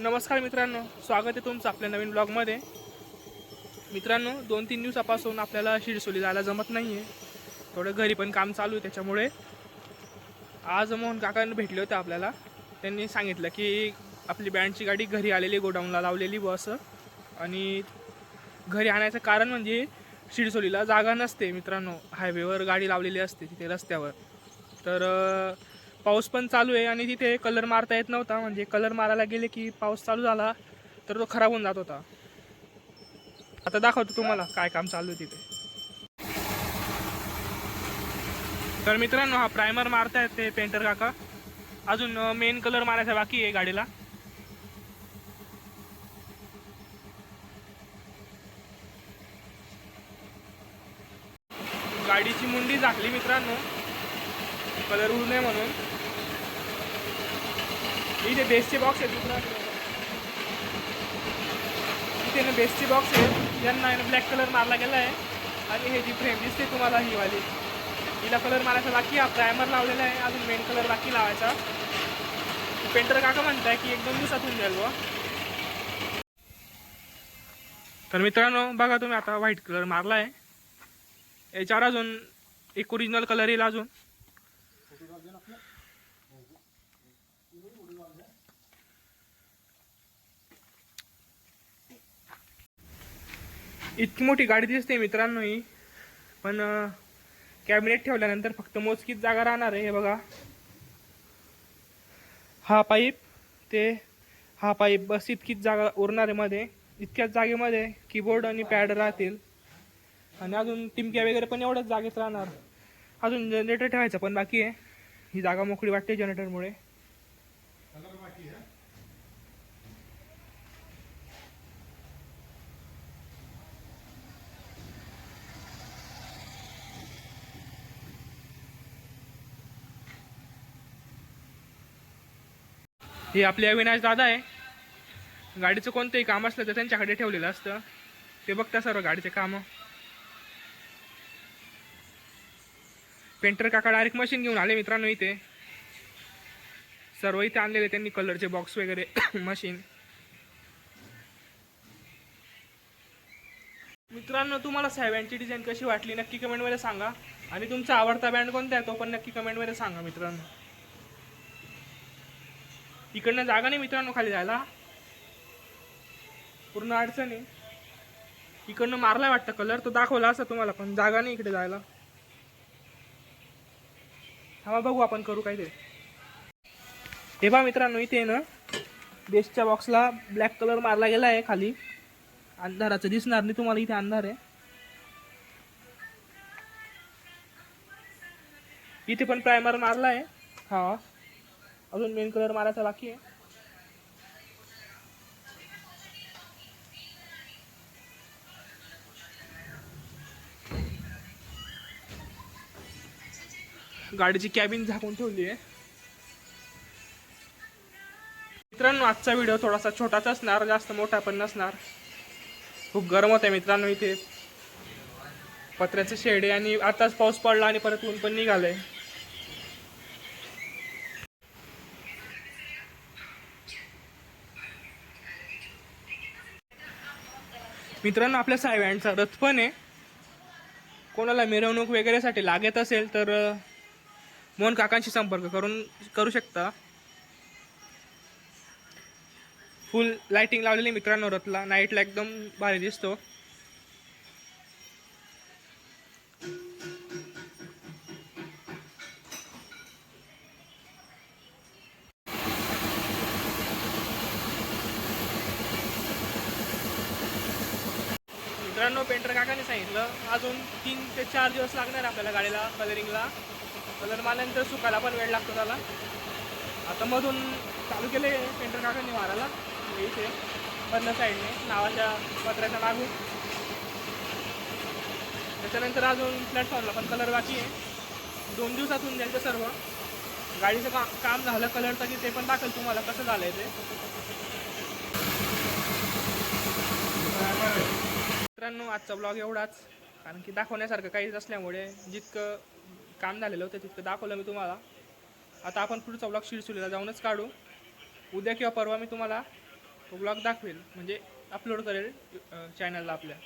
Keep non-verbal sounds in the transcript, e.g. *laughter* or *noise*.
नमस्कार मित्रांनो स्वागत आहे तुमचं आपल्या नवीन ब्लॉगमध्ये. मित्रांनो दोन तीन दिवसापासून आपल्याला शिरसोली जायला जमत नाही आहे थोडं घरी पण काम चालू आहे त्याच्यामुळे. आज मोहन काकांनी भेटले होते आपल्याला. त्यांनी सांगितलं की आपली बँडची गाडी घरी आलेली गोडाऊनला लावलेली बस. आणि घरी आणायचं कारण म्हणजे शिरसोलीला जागा नसते मित्रांनो. हायवेवर गाडी लावलेली असते तिथे रस्त्यावर. तर पाऊस पण चालू आहे आणि तिथे कलर मारता येत नव्हता. म्हणजे कलर मारायला गेले की पाऊस चालू झाला तर तो खराब होऊन जात होता. आता दाखवतो तुम्हाला काय काम चालू आहे तिथे. तर मित्रांनो हा प्रायमर मारतायत ते पेंटर काका. अजून मेन कलर मारायचा बाकी आहे गाडीला. गाडीची मुंडी झाकली मित्रांनो. कलर उडू नये म्हणून. इथे बेसचे बॉक्स आहेत मित्रांनो इथे ना बेस्टचे बॉक्स आहेत यांना आहे ब्लॅक कलर मारला गेला आहे आणि हे जी फ्रेम दिसते तुम्हाला ही वाली हिला कलर मारायचा बाकी हा प्रायमर लावलेला आहे अजून मेन कलर बाकी लावायचा पेंटर काका म्हणताय की एक दोन दिवसात होऊन जाईल बुवा तर मित्रांनो बघा तुम्ही आता व्हाईट कलर मारला आहे याच्यावर अजून एक ओरिजिनल कलर येईल अजून. इतकी मोठी गाडी दिसते मित्रांनो ही पण कॅबिनेट ठेवल्यानंतर फक्त मोजकीच जागा राहणार आहे हे बघा. हा पाईप ते हा पाईप बस इतकीच जागा उरणार आहे मध्ये. इतक्याच जागेमध्ये कीबोर्ड आणि पॅड राहतील. आणि अजून टिमक्या वगैरे पण एवढ्याच जागेत राहणार. अजून जनरेटर ठेवायचं पण बाकी आहे. ही जागा मोकळी वाटते जनरेटरमुळे हे आपले अविनाश दादा आहे. गाडीचं कोणतंही काम असलं तर त्यांच्याकडे ठेवलेलं असतं. ते बघता सर्व गाडीचे कामं. पेंटर काका डायरेक्ट मशीन घेऊन आले मित्रांनो इथे. सर्व इथे आणलेले त्यांनी कलरचे बॉक्स वगैरे *coughs* मशीन मित्रांनो तुम्हाला सॅव्हनची डिझाईन कशी वाटली नक्की कमेंटमध्ये सांगा. आणि तुमचा आवडता बँड कोणता आहे तो पण नक्की कमेंटमध्ये सांगा मित्रांनो. इकडनं जागा नाही मित्रांनो खाली जायला. पूर्ण अडचण. आहे इकडनं मारला वाटतं कलर तो दाखवला असं तुम्हाला पण जागा नाही इकडे जायला. हा बघू आपण करू काय ते हे बा मित्रांनो इथे ना बेसच्या बॉक्सला ब्लॅक कलर मारला गेला आहे खाली. अंधाराचं दिसणार नाही तुम्हाला इथे अंधार आहे. इथे पण प्रायमर मारला आहे. हा. अजून मेन कलर मारायचा बाकी आहे. गाडीची कॅबिन झाकून ठेवली आहे. मित्रांनो आजचा व्हिडिओ थोडासा छोटाच असणार जास्त मोठा पण नसणार. खूप गरम होत आहे मित्रांनो इथे. पत्र्याचं शेड आहे आणि आताच पाऊस पडला आणि परत ऊन पण निघालंय. मित्रांनो आपल्या सायव्यांचा रथ पण आहे. कोणाला मिरवणूक वगैरेसाठी लागत असेल तर मोहन काकांशी संपर्क करून करू शकता. फुल लाईटिंग लावलेली मित्रांनो रथला. नाईटला एकदम भारी दिसतो. मित्रांनो पेंटर काकाने सांगितलं अजून तीन ते चार दिवस लागणार आपल्याला गाडीला कलरिंगला कलर मारल्यानंतर सुकायला पण वेळ लागतो त्याला. आता मधून चालू केले पेंटर काकांनी मारायला. इथे बंद साईडने नावाच्या पत्र्याच्या मागून. त्याच्यानंतर अजून प्लॅटफॉर्मला पण कलर बाकी आहे. दोन दिवसातून द्यायचं जाईल सर्व. गाडीचं का काम झालं कलरचं की ते पण दाखल तुम्हाला कसं झालंय ते. मित्रांनो आजचा ब्लॉग एवढाच. कारण की दाखवण्यासारखं काहीच असल्यामुळे जितकं काम झालेलं होतं तितकं दाखवलं मी तुम्हाला. आता आपण पुढचा ब्लॉग शिरसुलीला जाऊनच काढू. उद्या किंवा परवा मी तुम्हाला तो ब्लॉग दाखवेल म्हणजे अपलोड करेल चॅनलला आपल्या.